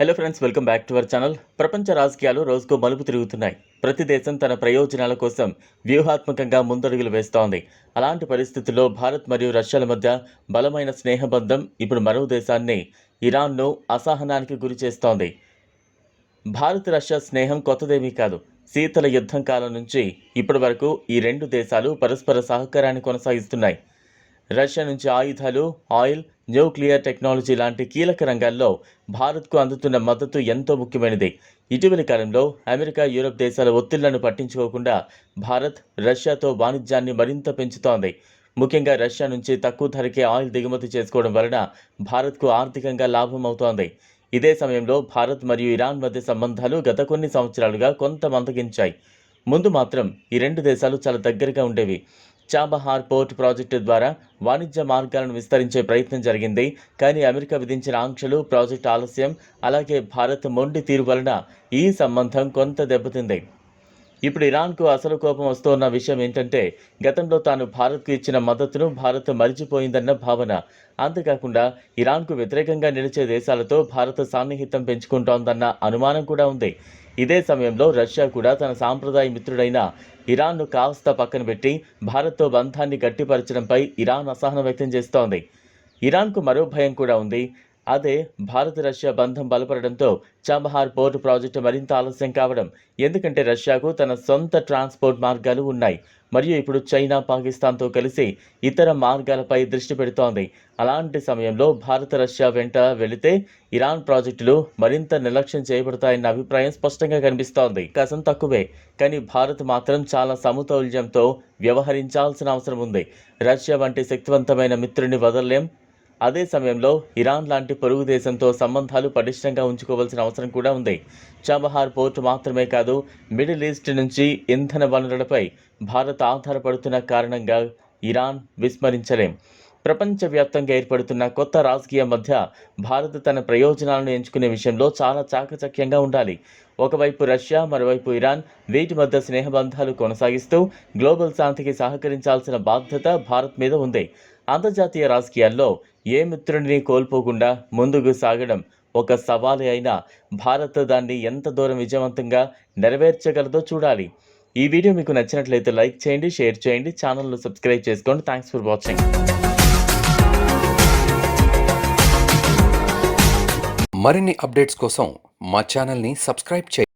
Hello friends welcome back to our channel ప్రపంచ రాజకీయాలు రోజుకో మలుపు తిరుగుతున్నాయి. ప్రతి దేశం తన ప్రయోజనాల కోసం వ్యూహాత్మకంగా ముందడుగులు వేస్తోంది. అలాంటి పరిస్థితుల్లో భారత్ మరియు రష్యాల మధ్య బలమైన స్నేహబంధం ఇప్పుడు మరో దేశాన్ని ఇరాన్ను అసహనానికి గురి చేస్తోంది. భారత్ రష్యా స్నేహం కొత్తదేమీ కాదు. శీతల యుద్ధం కాలం నుంచి ఇప్పటి వరకు ఈ రెండు దేశాలు పరస్పర సహకారాన్ని కొనసాగిస్తున్నాయి. రష్యా నుంచి ఆయుధాలు ఆయిల్ న్యూక్లియర్ టెక్నాలజీ లాంటి కీలక రంగాల్లో భారత్కు అందుతున్న మద్దతు ఎంతో ముఖ్యమైనది. ఇటీవలి కాలంలో అమెరికా యూరప్ దేశాల ఒత్తిళ్ళను పట్టించుకోకుండా భారత్ రష్యాతో వాణిజ్యాన్ని మరింత పెంచుతోంది. ముఖ్యంగా రష్యా నుంచి తక్కువ ధరకే ఆయిల్ దిగుమతి చేసుకోవడం వలన భారత్కు ఆర్థికంగా లాభం అవుతోంది. ఇదే సమయంలో భారత్ మరియు ఇరాన్ మధ్య సంబంధాలు గత కొన్ని సంవత్సరాలుగా కొంత మందగించాయి. ముందు మాత్రం ఈ రెండు దేశాలు చాలా దగ్గరగా ఉండేవి. చాబహార్ పోర్ట్ ప్రాజెక్టు ద్వారా వాణిజ్య మార్గాలను విస్తరించే ప్రయత్నం జరిగింది. కానీ అమెరికా విధించిన ఆంక్షలు ప్రాజెక్టు ఆలస్యం అలాగే భారత్ మొండి తీరు వలన ఈ సంబంధం కొంత దెబ్బతింది. ఇప్పుడు ఇరాన్కు అసలు కోపం వస్తున్న విషయం ఏంటంటే గతంలో తాను భారత్కు ఇచ్చిన మద్దతును భారత్ మరిచిపోయిందన్న భావన. అంతేకాకుండా ఇరాన్కు వ్యతిరేకంగా నిలిచే దేశాలతో భారత్ సాన్నిహిత్యం పెంచుకుంటోందన్న అనుమానం కూడా ఉంది. ఇదే సమయంలో రష్యా కూడా తన సాంప్రదాయ మిత్రుడైన ఇరాన్ను కాస్త పక్కన పెట్టి భారత్తో బంధాన్ని గట్టిపరచడంపై ఇరాన్ అసహనం వ్యక్తం చేస్తోంది. ఇరాన్కు మరో భయం కూడా ఉంది. అదే భారత్ రష్యా బంధం బలపడడంతో చాబహార్ పోర్టు ప్రాజెక్టు మరింత ఆలస్యం కావడం ఎందుకంటే రష్యాకు తన సొంత ట్రాన్స్పోర్ట్ మార్గాలు ఉన్నాయి. మరియు ఇప్పుడు చైనా పాకిస్తాన్తో కలిసి ఇతర మార్గాలపై దృష్టి పెడుతోంది. అలాంటి సమయంలో భారత రష్యా వెంట వెళితే ఇరాన్ ప్రాజెక్టులు మరింత నిర్లక్ష్యం చేయబడతాయన్న అభిప్రాయం స్పష్టంగా కనిపిస్తోంది. కసం తక్కువే కానీ భారత్ మాత్రం చాలా సమతౌల్యంతో వ్యవహరించాల్సిన అవసరం ఉంది. రష్యా వంటి శక్తివంతమైన మిత్రుని వదలలేం అదే సమయంలో ఇరాన్ లాంటి పొరుగు దేశంతో సంబంధాలు పటిష్టంగా ఉంచుకోవాల్సిన అవసరం కూడా ఉంది. చబహార్ పోర్టు మాత్రమే కాదు మిడిల్ ఈస్ట్ నుంచి ఇంధన వనరులపై భారత్ ఆధారపడుతున్న కారణంగా ఇరాన్ విస్మరించలేం. ప్రపంచవ్యాప్తంగా ఏర్పడుతున్న కొత్త రాజకీయ మధ్య భారత్ తన ప్రయోజనాలను ఎంచుకునే విషయంలో చాలా చాకచక్యంగా ఉండాలి. ఒకవైపు రష్యా మరోవైపు ఇరాన్ వీటి మధ్య స్నేహబంధాలు కొనసాగిస్తూ గ్లోబల్ శాంతికి సహకరించాల్సిన బాధ్యత భారత్ మీద ఉంది. అంతర్జాతీయ రాజకీయాల్లో ఏ మిత్రుడిని కోల్పోకుండా ముందుకు సాగడం ఒక సవాలు అయినా భారత్ దాన్ని ఎంత దూరం విజయవంతంగా నెరవేర్చగలదో చూడాలి. ఈ వీడియో మీకు నచ్చినట్లయితే లైక్ చేయండి షేర్ చేయండి ఛానల్ను సబ్స్క్రైబ్ చేసుకోండి. థ్యాంక్స్ ఫర్ వాచింగ్ మరిన్ని అప్డేట్స్ కోసం మా ఛానల్ని సబ్స్క్రైబ్ చేయండి.